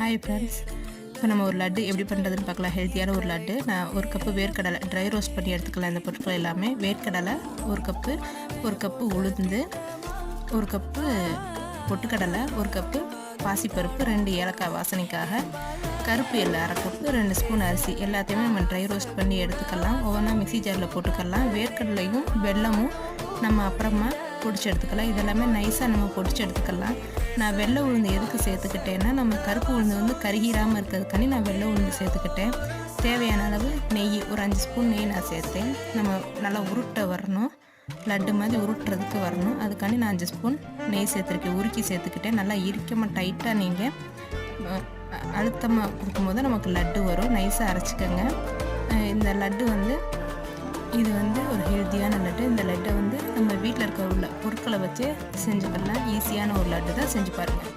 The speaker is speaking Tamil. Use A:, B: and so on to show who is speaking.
A: ஹாய் ஃப்ரெண்ட்ஸ் இப்போ நம்ம ஒரு லட்டு எப்படி பண்ணுறதுன்னு பார்க்கலாம். ஹெல்த்தியான ஒரு லட்டு. நான் ஒரு கப்பு வேர்க்கடலை ட்ரை ரோஸ்ட் பண்ணி எடுத்துக்கலாம். இந்த பொருட்கள் எல்லாமே வேர்க்கடலை ஒரு கப்பு ஒரு கப்பு உளுந்து ஒரு கப்பு பொட்டுக்கடலை ஒரு கப்பு பாசிப்பருப்பு ரெண்டு ஏலக்காய் வாசனைக்காக கருப்பு எள்ளு அரை கப்பு ரெண்டு ஸ்பூன் அரிசி. எல்லாத்தையுமே நம்ம ட்ரை ரோஸ்ட் பண்ணி எடுத்துக்கலாம். ஒவ்வொன்றா மிக்சி ஜாரில் போட்டுக்கலாம். வேர்க்கடலையும் வெல்லமும் நம்ம அப்புறமா பொடிச்சு எடுத்துக்கலாம். இதெல்லாமே நைஸாக நம்ம பொடிச்சு எடுத்துக்கலாம். நான் வெள்ளை உளுந்து எதுக்கு சேர்த்துக்கிட்டேன்னா நம்ம கருப்பு உளுந்து வந்து கருகிராமல் இருக்கிறதுக்காண்டி நான் வெள்ளை உளுந்து சேர்த்துக்கிட்டேன். தேவையான அளவு நெய் ஒரு அஞ்சு ஸ்பூன் நெய் நான் சேர்த்தேன். நம்ம நல்லா உருட்ட வரணும். லட்டு மாதிரி உருட்டுறதுக்கு வரணும். அதுக்காண்டி நான் அஞ்சு ஸ்பூன் நெய் சேர்த்துருக்கேன். உருக்கி சேர்த்துக்கிட்டேன். நல்லா இறுக்கமாக டைட்டாக நீங்கள் அழுத்தமாக கொடுக்கும்போது நமக்கு லட்டு வரும். நைஸாக அரைச்சிக்கோங்க. இந்த லட்டு வந்து இது வந்து ஒரு ஹெல்த்தியான லட்டு. இந்த லட்டை வந்து வீட்டில் இருக்கிற உள்ள பொருட்களை வச்சு செஞ்சுக்கலாம் ஈஸியான ஒரு லட்டு தான் செஞ்சு பாருங்கள்